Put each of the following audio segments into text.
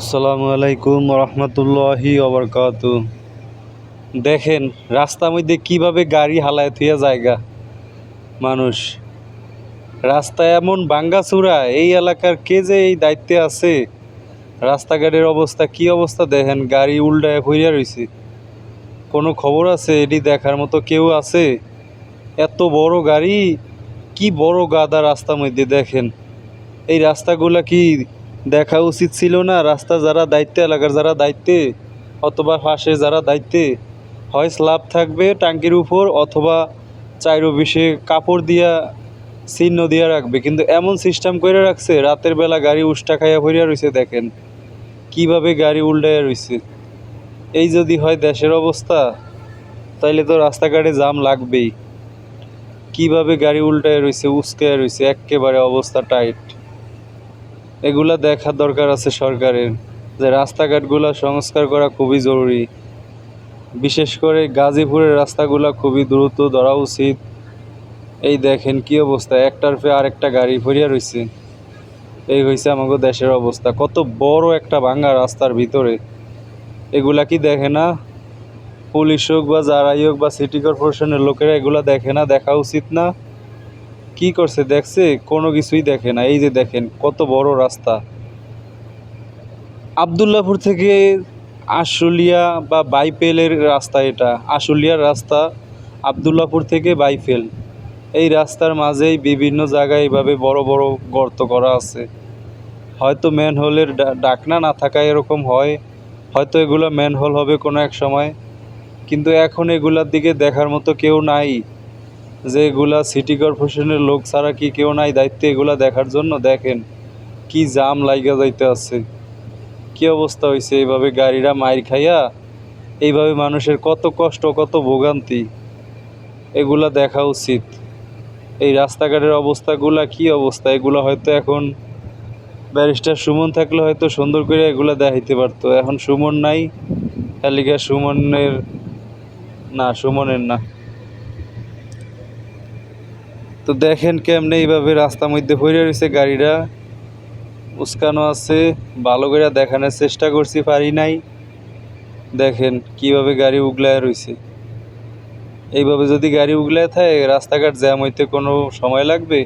আসসালামু আলাইকুম রহমতুল্লাহি অবরকাত দেখেন, রাস্তার মধ্যে কীভাবে গাড়ি হালায় থুয়া জায়গা? মানুষ, রাস্তা এমন বাঙ্গাচুরা এই এলাকার কে যে এই দায়িত্বে আছে? রাস্তাঘাটের অবস্থা, কি অবস্থা দেখেন? গাড়ি উল্টায় হইয়া রয়েছে কোনো খবর আছে? এটি দেখার মতো কেউ আছে? এত বড় গাড়ি? কি বড় গাদা রাস্তার মধ্যে দেখেন? এই রাস্তাগুলা কি দেখা উচিত ছিল না। রাস্তা যারা দায়িত্বে, এলাকার যারা দায়িত্বে, অথবা পাশে যারা দায়িত্বে, হয় স্ল্যাব থাকবে টাঙ্কির উপর অথবা চাইরো বিষে কাপড় দিয়া চিহ্ন দিয়া রাখবে। কিন্তু এমন সিস্টেম করে রাখছে, রাতের বেলা গাড়ি উষ্টা খাইয়া ভরিয়া রয়েছে দেখেন। কীভাবে গাড়ি উল্টাইয়া রয়েছে এই যদি হয় দেশের অবস্থা, তাইলে তো রাস্তাঘাটে জাম লাগবেই। কীভাবে গাড়ি উল্টায় রয়েছে উস্কায় রয়েছে একেবারে অবস্থা টাইট। এগুলা দেখার দরকার আছে সরকারের। যে রাস্তাঘাটগুলো সংস্কার করা খুবই জরুরি। বিশেষ করে গাজীপুরের রাস্তাগুলো খুবই দ্রুত ধরা উচিত। এই দেখেন কি অবস্থা, একটার পে আরেকটা গাড়ি ভরিয়া রয়েছে এই হয়েছে আমাদের দেশের অবস্থা। কত বড় একটা ভাঙ্গা রাস্তার ভিতরে। এগুলা কি দেখে না? পুলিশ হোক বা যারাই হোক বা সিটি কর্পোরেশনের লোকেরা এগুলা দেখে না, দেখা উচিত না। কি করছে? দেখছে কোনো কিছুই দেখে না। এই যে দেখেন, কত বড় রাস্তা। আবদুল্লাপুর থেকে আশুলিয়া বা বাইপেলের রাস্তা এটা। আশুলিয়ার রাস্তা আবদুল্লাপুর থেকে বাইফেল এই রাস্তার মাঝেই বিভিন্ন জায়গায় এইভাবে বড় বড় গর্ত করা আছে। হয়তো ম্যানহোলের ডাকনা না থাকায় এরকম হয়। হয়তো এগুলো ম্যানহোল হবে কোনো এক সময়। কিন্তু এখন এগুলার দিকে দেখার মতো কেউ নাই। যে এগুলা সিটি কর্পোরেশনের লোক ছাড়া কি কেউ নাই? দায়িত্বে এগুলা দেখার জন্য দেখেন কি জাম লাইগা যাইতে আছে। কি অবস্থা হয়েছে এইভাবে গাড়িরা মাইর খাইয়া এইভাবে মানুষের কত কষ্ট, কত ভোগান্তি, এগুলা দেখা উচিত। এই রাস্তাঘাটের অবস্থাগুলা কি অবস্থা? এগুলা হয়তো এখন ব্যারিস্টার সুমন থাকলে হয়তো সুন্দর করে এগুলা দেখাইতে পারতো। এখন সুমন নাই এলিগা সুমনের না সুমনের না। তো দেখেন কেমনে এইভাবে রাস্তার মধ্যে পড়ে রয়েছে গাড়িটা উস্কানো আছে, ভালো করে দেখানোর চেষ্টা করছি, পারি নাই। দেখেন কীভাবে গাড়ি উগলায় রয়েছে। এইভাবে যদি গাড়ি উগলায় থাকে, রাস্তাঘাট জ্যাম হইতে কোনো সময় লাগবে?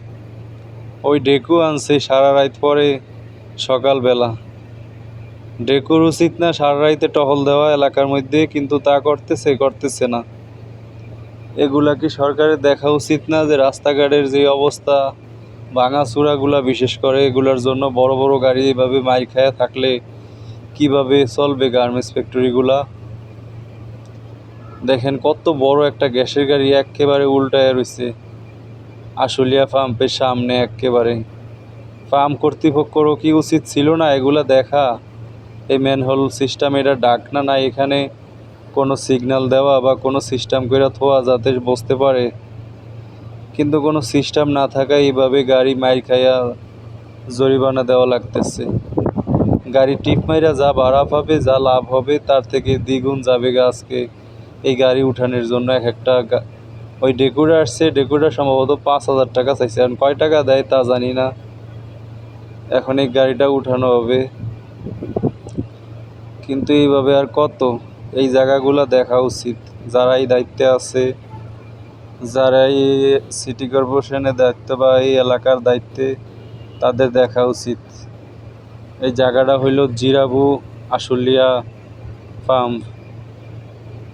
ওই ডেকু আনছে সারা রাত পরে সকালবেলা। ডেকুর উচিত না সারা রাইতে টহল দেওয়া এলাকার মধ্যে, কিন্তু তা করতেছে করতেছে না। এগুলা কি সরকারের দেখা উচিত না যে রাস্তাঘাটের যে অবস্থা, ভাঙা চূড়াগুলা বিশেষ করে, এগুলার জন্য বড় বড় গাড়ি এভাবে মাইর খায়া থাকলে কীভাবে চলবে গার্মেন্টস ফ্যাক্টরিগুলা দেখেন কত বড় একটা গ্যাসের গাড়ি একেবারে উল্টায় রয়েছে আশুলিয়া পাম্পের সামনে একেবারে। পাম্প কর্তৃপক্ষরও কি উচিত ছিল না এগুলা দেখা? এই ম্যানহোল সিস্টেম এটা ডাক না না এখানে? কোনো সিগন্যাল দেওয়া বা কোনো সিস্টেম করে থোয়া যাতে বসতে পারে। কিন্তু কোনো সিস্টেম না থাকায় এইভাবে গাড়ি মাইর খাইয়া জরিমানা দেওয়া লাগতেছে। গাড়ি টিপ মাইরা যা ভাড়া পাবে, যা লাভ হবে, তার থেকে দ্বিগুণ যাবে আজকে এই গাড়ি উঠানোর জন্য এক একটা ওই ডেকুরা আসছে ডেকুরা সম্ভবত পাঁচ হাজার টাকা চাইছে। এখন কয় টাকা দেয় তা জানি না। এখন এই গাড়িটা উঠানো হবে। কিন্তু এইভাবে আর কত? এই জায়গাগুলো দেখা উচিত। যারাই দায়িত্বে আছে যারা এই সিটি কর্পোরেশনের দায়িত্ব বা এই এলাকার দায়িত্বে, তাদের দেখা উচিত। এই জায়গাটা হইল জিরাবু আশুলিয়া পাম্প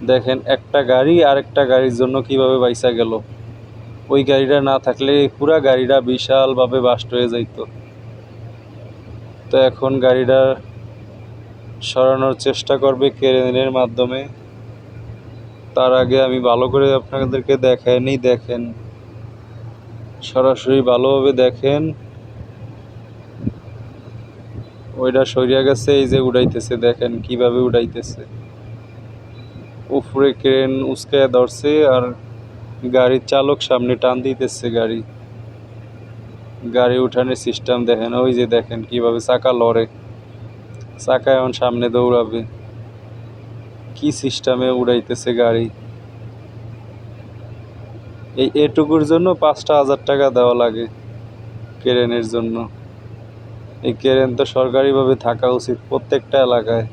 দেখেন, একটা গাড়ি আর একটা গাড়ির জন্য কীভাবে বাইসা গেল? ওই গাড়িটা না থাকলে পুরা গাড়িটা বিশালভাবে বাস্ট হয়ে যাইত। তো এখন গাড়িটা সরানোর চেষ্টা করবে ক্রেনের মাধ্যমে। তার আগে আমি ভালো করে আপনাদেরকে দেখাই নিই দেখেন। সরাসরি ভালোভাবে দেখেন। ওইটা সরিয়া গেছে, এই যে উড়াইতেছে, দেখেন কীভাবে উড়াইতেছে। উপরে ক্রেন উস্কায় ধরছে আর গাড়ির চালক সামনে টান দিতেছে গাড়ি। গাড়ি উঠানোর সিস্টেম দেখেন, ওই যে দেখেন কীভাবে চাকা লড়ে। চাকা এখন সামনে দৌড়াবে। কি সিস্টেমে উড়াইতেছে গাড়ি? এই এটুকুর জন্য পাঁচটা হাজার টাকা দেওয়া লাগে ক্রেনের জন্য। এই কেরেন তো সরকারিভাবে থাকা উচিত প্রত্যেকটা এলাকায়।